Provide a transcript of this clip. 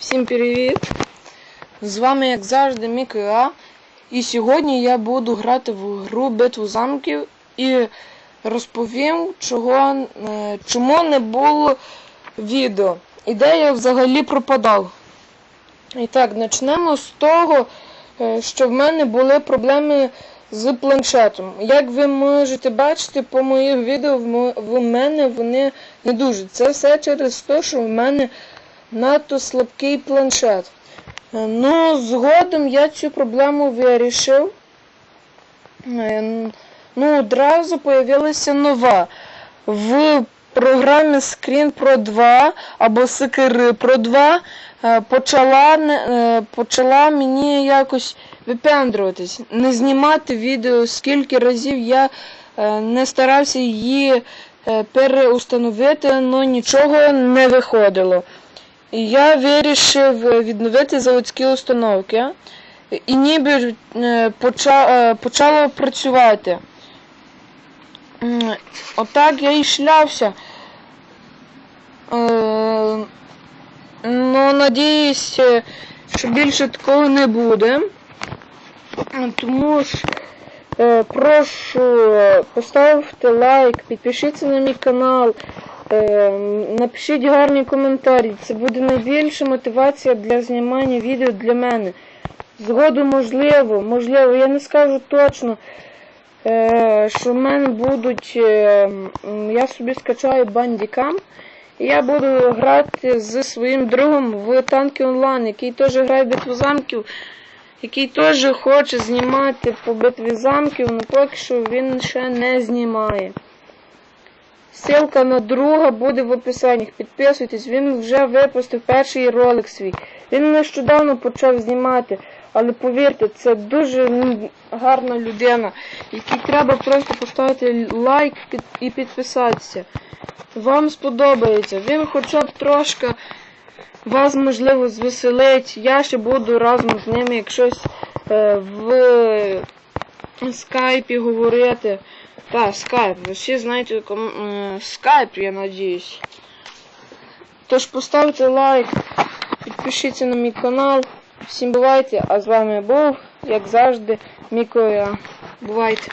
Всім привіт! З вами, як завжди, Міка. І сьогодні я буду грати в гру Битву замків і розповім, чого, е, чому не було відео. І де я взагалі пропадав. І так, почнемо з того, е, що в мене були проблеми з планшетом. Як ви можете бачити по моїх відео, в мене вони не дуже. Це все через те, що в мене надто слабкий планшет. Е, Ну, згодом я цю проблему вирішив. Е, Ну, одразу появилася нова. В програмі Screen Pro 2 або Secret Pro 2 е, почала, почала мені якось випендруватись, не знімати відео, скільки разів я не старався її переустановити, але нічого не виходило. Я вирішив е, відновити заводські установки. І ніби е, е, почало працювати. Отак я і шлявся. Ну, надіюсь, що більше такого не буде. Тому ж прошу поставте лайк, підпишіться на мій канал, напишіть гарні коментарі. Це буде найбільша мотивація для знімання відео для мене. Згодом можливо, можливо, я не скажу точно, е, що в мене будуть. е, Я собі скачаю бандікам. І я буду грати зі своїм другом в танки онлайн, який теж грає в битву замків, який теж хоче знімати по битві замків, але поки що він ще не знімає. Ссылка на друга буде в описанні. Підписуйтесь, він вже випустив перший ролик свій. Він нещодавно почав знімати, але повірте, це дуже гарна людина, якій треба просто поставити лайк і підписатися. Вам сподобається. Він хоча б трошки вас можливо звеселить. Я ще буду разом з ними якщось е, в скайпі говорити. Так, скайп. Ви всі знаєте ком... е, скайп, я надіюсь. Тож поставте лайк, підпишіться на мій канал. Всім бувайте, а з вами був, як завжди, Міко. я. Бувайте.